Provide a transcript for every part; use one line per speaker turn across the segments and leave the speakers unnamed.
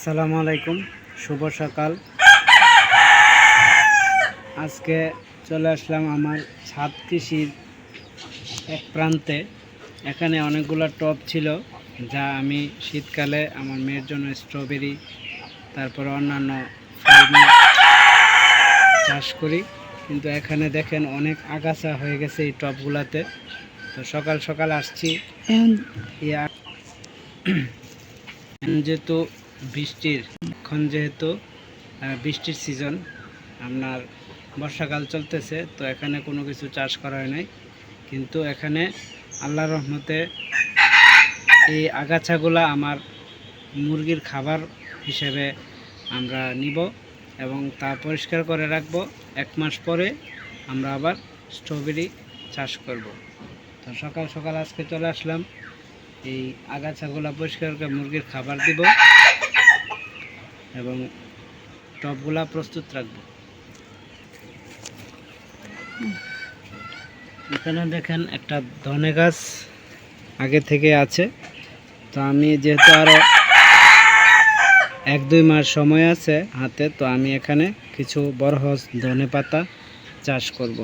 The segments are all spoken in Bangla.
আসসালামু আলাইকুম শুভ সকাল। আজকে চলে আসলাম আমার ছাদ কৃষির এক প্রান্তে। এখানে অনেকগুলো টব ছিল যা আমি শীতকালে আমার মেয়ের জন্য স্ট্রবেরি তারপরে অন্যান্য চাষ করি। কিন্তু এখানে দেখেন অনেক আগাছা হয়ে গেছে এই টবগুলাতে। তো সকাল সকাল আসছি। যেহেতু বৃষ্টির এখন যেহেতু বৃষ্টির সিজন আপনার বর্ষাকাল চলতেছে, তো এখানে কোনো কিছু চাষ করা হয় নাই। কিন্তু এখানে আল্লাহ রহমতে এই আগাছাগুলা আমার মুরগির খাবার হিসেবে আমরা নিব এবং তা পরিষ্কার করে রাখব। এক মাস পরে আমরা আবার স্ট্রবেরি চাষ করব। তো সকাল সকাল আজকে চলে আসলাম, এই আগাছাগুলা পরিষ্কার করে মুরগির খাবার দিব। এবং টবগুলা প্রস্তুত রাখব। এখানে দেখেন একটা ধনে গাছ আগে থেকে আছে। তো আমি যেহেতু আরও এক দুই মাস সময় আছে হাতে, তো আমি এখানে কিছু বরহস ধনে পাতা চাষ করব।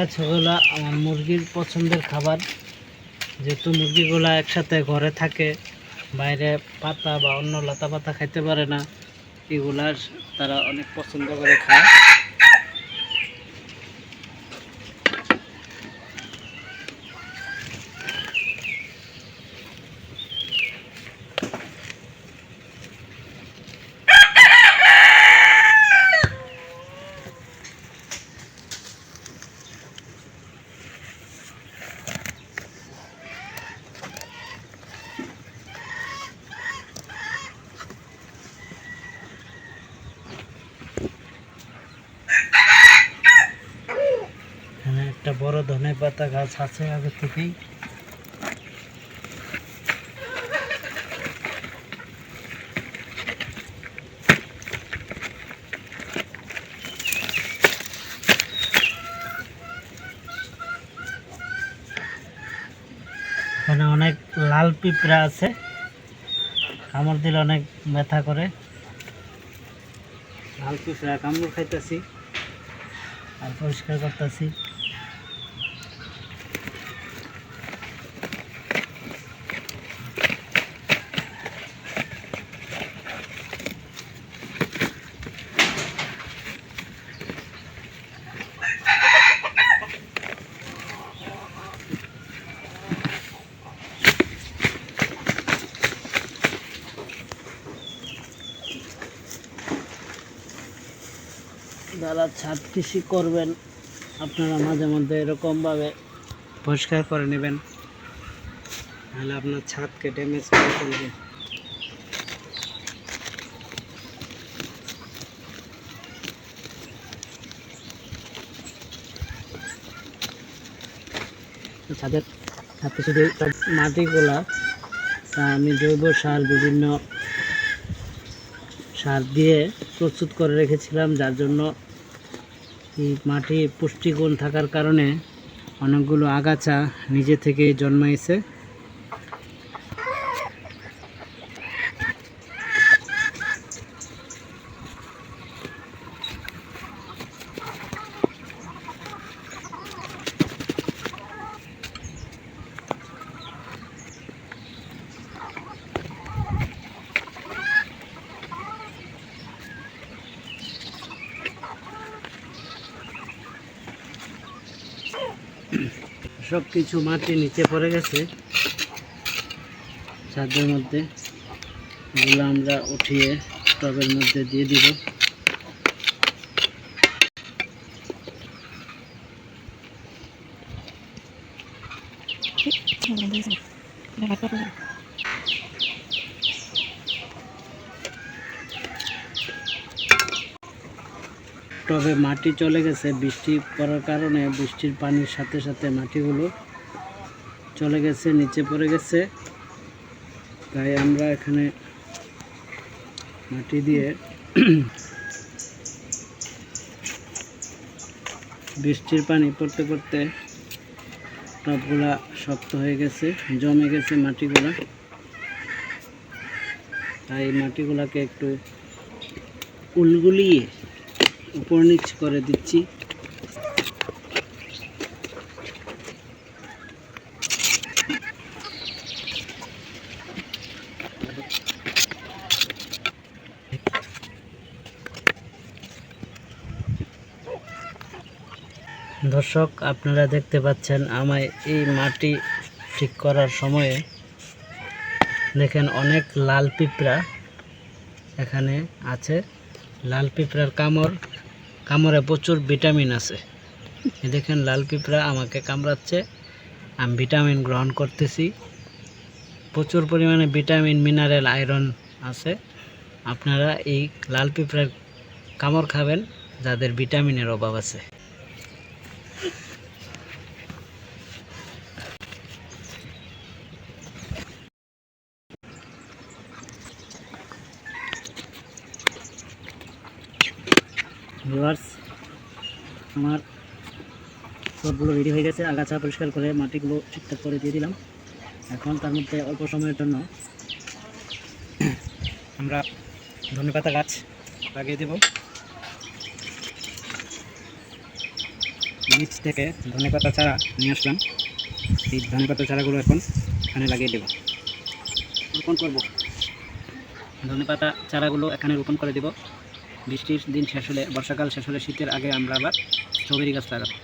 এই আগাছাগুলা আমার মুরগির পছন্দের খাবার। যেহেতু মুরগিগুলা একসাথে ঘরে থাকে, বাইরে পাতা বা অন্য লতা পাতা খাইতে পারে না, এগুলার তারা অনেক পছন্দ করে খায় এখানে একটা বড় পাতা গাছ আছে আগে থেকেই। এখানে অনেক লাল পিঁপড়া আছে। কামড় দিলে অনেক ব্যথা করে। লাল পিঁপড়া কামড় খাইতেছি। আর পরিষ্কার করতেছি। যারা ছাদ কৃষি করবেন, আপনারা মাঝে মধ্যে এরকমভাবে পরিষ্কার করে নেবেন। নাহলে আপনার ছাদকে ড্যামেজ করে ফেলবে। ছাদের ছাদকে শুধু মাটিগুলা, তা আমি জৈব সার, বিভিন্ন সার দিয়ে প্রস্তুত করে রেখেছিলাম, যার জন্য এই মাটি পুষ্টিগুণ থাকার কারণে অনেকগুলো আগাছা নিজে থেকে জন্মাইছে। সব কিছু মাটি নিচে পড়ে গেছে। ছাদের মধ্যে এগুলো আমরা উঠিয়ে টবের মধ্যে দিয়ে দিব। টবে মাটি চলে গেছে, বৃষ্টি পড়ার কারণে বৃষ্টির পানির সাথে সাথে মাটিগুলো চলে গেছে, নিচে পড়ে গেছে। তাই আমরা এখানে মাটি দিয়ে বৃষ্টির পানি পড়তে পড়তে টবগুলা শক্ত হয়ে গেছে, জমে গেছে মাটিগুলা। তাই মাটিগুলাকে একটু উলগুলিয়ে উপর নিচ করে দিচ্ছি। দর্শক, আপনারা দেখতে পাচ্ছেন আমায় এই মাটি ঠিক করার সময়ে দেখেন অনেক লাল পিঁপড়া এখানে আছে। লাল পিঁপড়ার কামড় কামড়ে প্রচুর ভিটামিন আছে। দেখেন, লাল পিঁপড়া আমাকে কামড়াচ্ছে। আমি ভিটামিন গ্রহণ করতেছি। প্রচুর পরিমাণে ভিটামিন, মিনারেল, আয়রন আছে। আপনারা এই লাল পিঁপড়ার কামড় খাবেন, যাদের ভিটামিনের অভাব আছে। ভিউয়ার্স, আমার সবগুলো রেডি হয়ে গেছে। আগাছা পরিষ্কার করে মাটিগুলো ঠিকঠাক করে দিয়ে দিলাম। এখন তার মধ্যে অল্প সময়ের জন্য আমরা ধনেপাতা গাছ লাগিয়ে দেব। নিচ থেকে ধনেপাতা চারা নিয়ে আসলাম। এই ধনেপাতা চারাগুলো এখন এখানে লাগিয়ে দেব। রোপণ করব। ধনেপাতা চারাগুলো এখানে রোপণ করে দেব। বৃষ্টির দিন শেষ হলে, বর্ষাকাল শেষ হলে শীতের আগে আমরা আবার স্ট্রবেরি গাছ লাগাবো।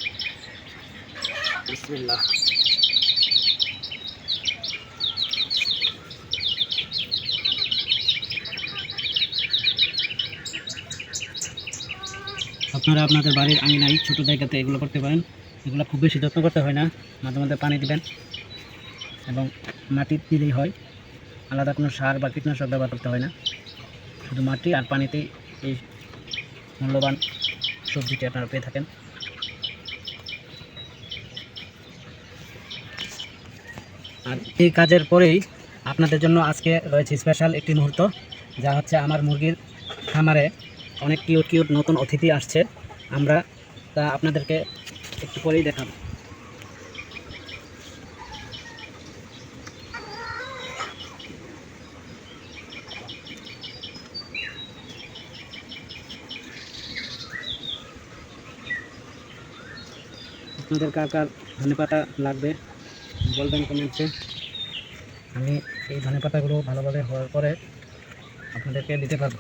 আপনারা আপনাদের বাড়ির আঙিনায় ছোটো জায়গাতে এগুলো করতে পারেন। এগুলো খুব বেশি যত্ন করতে হয় না, মাঝে মাঝে পানি দিবেন এবং মাটি দিলেই হয়। আলাদা কোনো সার বা কীটনাশক ব্যবহার করতে হয় না। শুধু মাটি আর পানিতেই এই মূল্যবান সবজিটি আপনারা পেয়ে থাকেন। আর এই কাজের পরেই আপনাদের জন্য আজকে রয়েছে স্পেশাল একটি মুহূর্ত, যা হচ্ছে আমার মুরগির খামারে অনেক কিউট কিউট নতুন অতিথি আসছে। আমরা তা আপনাদেরকে একটু পরেই দেখাবো। আপনাদের কার কার ধনেপাতা লাগবে বলবেন কমেন্টসে আমি এই ধনেপাতাগুলো ভালোভাবে হওয়ার পরে আপনাদেরকে দিতে পারব।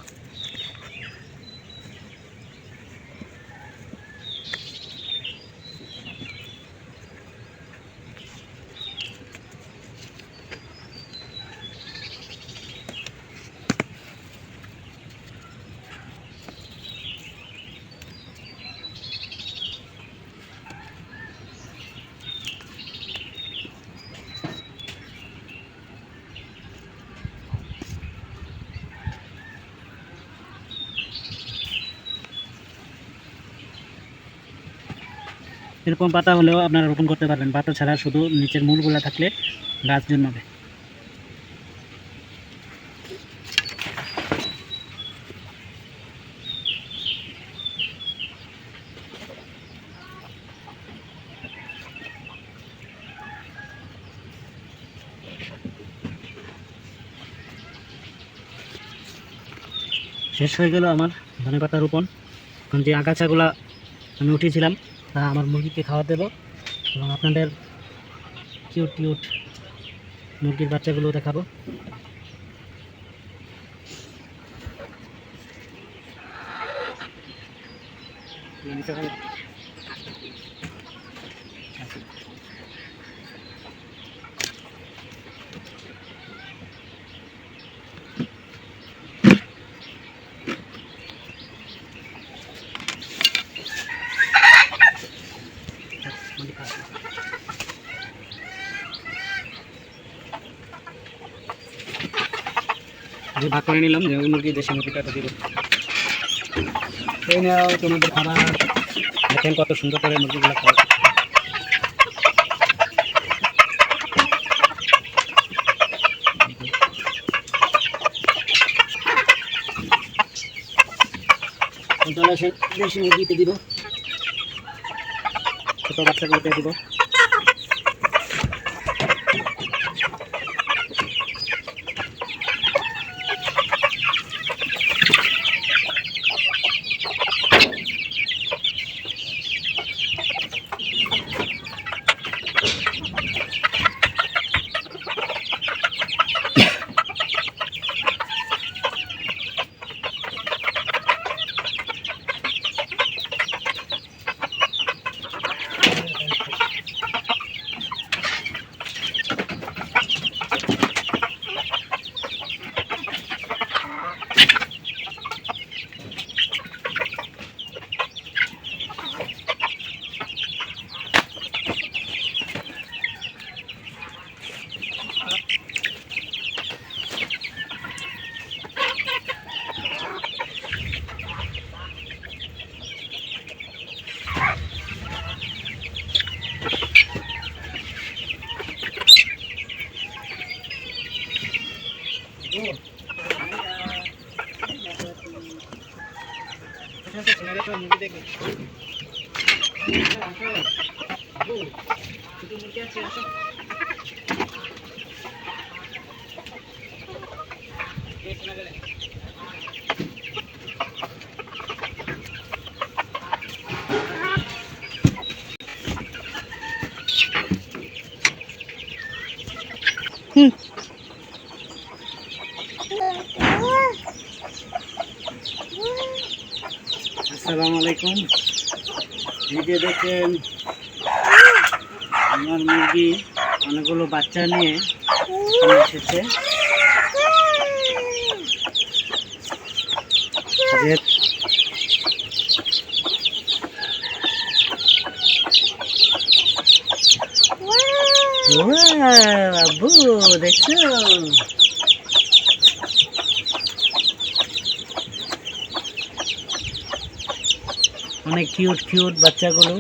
এরকম পাতা হলেও আপনারা রোপণ করতে পারবেন। পাতা ছাড়া শুধু নিচের মূলগুলো থাকলে গাছ জন্মাবে। শেষ হয়ে গেল আমার ধনে পাতা রোপণ। যে আগাছাগুলা আমি উঠিয়েছিলাম তা আমার মুরগিকে খাওয়া দেবো এবং আপনাদের কিউট কিউট মুরগির বাচ্চাগুলো দেখাবো। যে ভাগ করে নিলাম, যে মুরগি, দেশি মুরগিটা দিব। সেই নেওয়া তোমাদের খাবার। দেখেন কত সুন্দর করে মুরগিগুলো খাওয়া দেশি মুরগিতে দিব। ছোটো বাচ্চাগুলোকে দিব। আসসালামু আলাইকুম এই যে দেখেন আমার মুরগি অনেকগুলো বাচ্চা নিয়ে এসেছে। আব্বু দেখছ? অনেক কিউট কিউট বাচ্চাগুলো।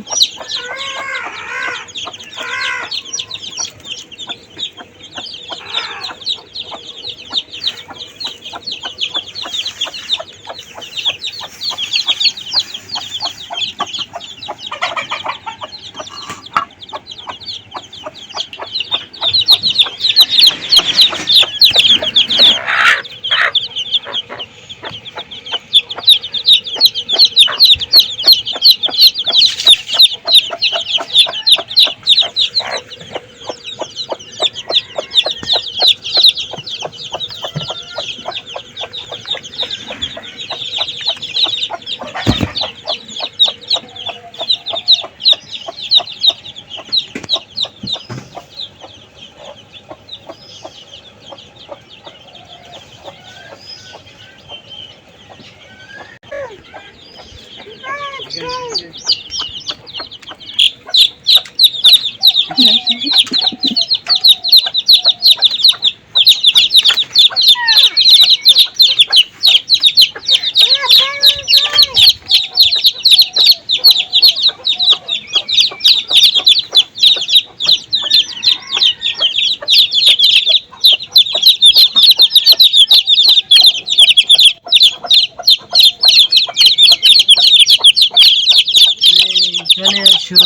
চলে আসো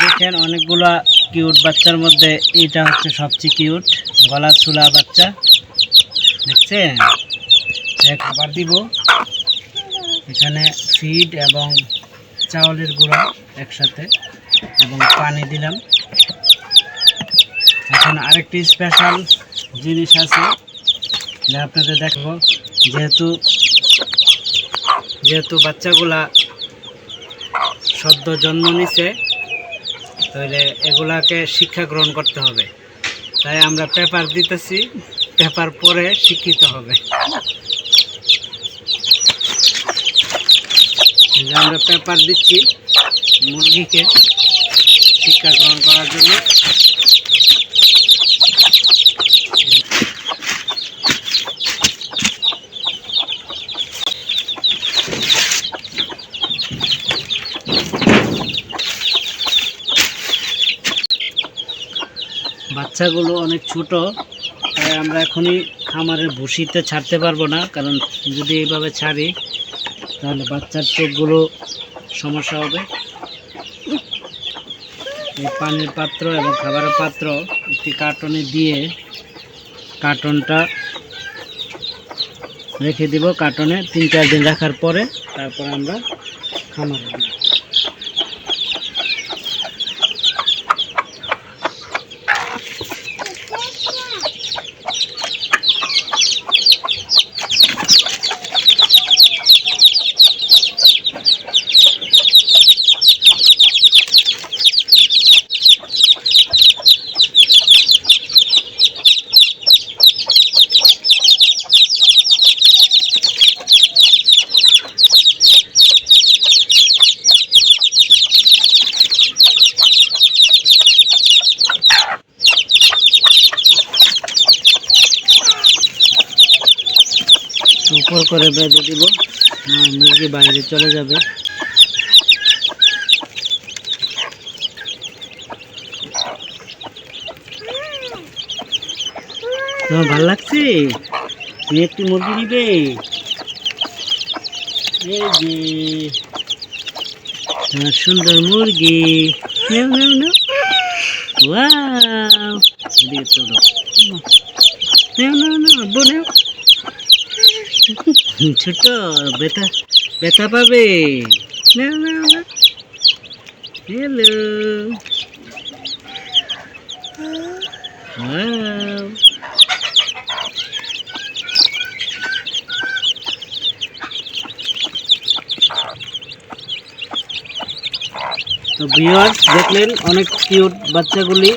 দেখেন অনেকগুলা কিউট বাচ্চার মধ্যে এটা হচ্ছে সবচেয়ে কিউট গলার চুলা বাচ্চা। দেখছেন? খাবার দিব। এখানে ফিড এবং চাউলের গুঁড়া একসাথে এবং পানি দিলাম। এখন আরেকটি স্পেশাল জিনিস আছে, যা আপনাদের দেখব। যেহেতু যেহেতু বাচ্চাগুলা সদ্য জন্ম নিছে, তাহলে এগুলাকে শিক্ষা গ্রহণ করতে হবে। তাই আমরা পেপার দিতেছি, পেপার পরে শিক্ষিত হবে। আমরা পেপার দিচ্ছি মুরগিকে শিক্ষা গ্রহণ করার জন্য। বাচ্চাগুলো অনেক ছোট, তাই আমরা এখনই খামারের ভুসিতে ছাড়তে পারব না, কারণ যদি এইভাবে ছাড়ি তাহলে বাচ্চার চোখগুলো সমস্যা হবে। এই পানির পাত্র এবং খাবারের পাত্র একটি কার্টনে দিয়ে কার্টনটা রেখে দিব। কার্টনে তিন চার দিন রাখার পরে তারপর আমরা খামার দিব উপর করে বেঁধে দিব। না মুরগি বাইরে চলে যাবে। তোমার ভালো লাগছে? তুমি একটি মুরগি নিবে? সুন্দর মুরগি। নেও নেও নেও। ওয়াও। চলো। নেও নেও। ছোট বেটা বেটা পাবে। হ্যালো তো ভিউয়ার্স দেখলেন, অনেক কিউট বাচ্চাগুলি।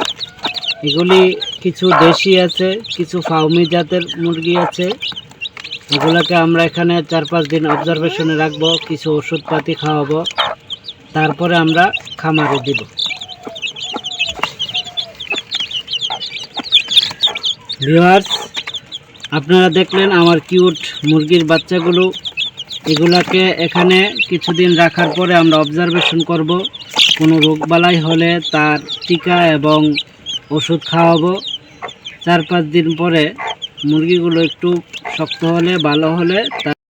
এগুলি কিছু দেশি আছে, কিছু ফাউমি জাতের মুরগি আছে। এগুলোকে আমরা এখানে চার পাঁচ দিন অবজারভেশনে রাখব, কিছু ওষুধপাতি খাওয়াবো, তারপরে আমরা খামারে দিব। ভিউয়ার্স, আপনারা দেখলেন আমার কিউট মুরগির বাচ্চাগুলো। এগুলাকে এখানে কিছুদিন রাখার পরে আমরা অবজারভেশন করব। কোনো রোগবালাই হলে তার টিকা এবং ওষুধ খাওয়াবো। চার পাঁচ দিন পরে মুরগিগুলো একটু শক্ত হলে ভালো হলে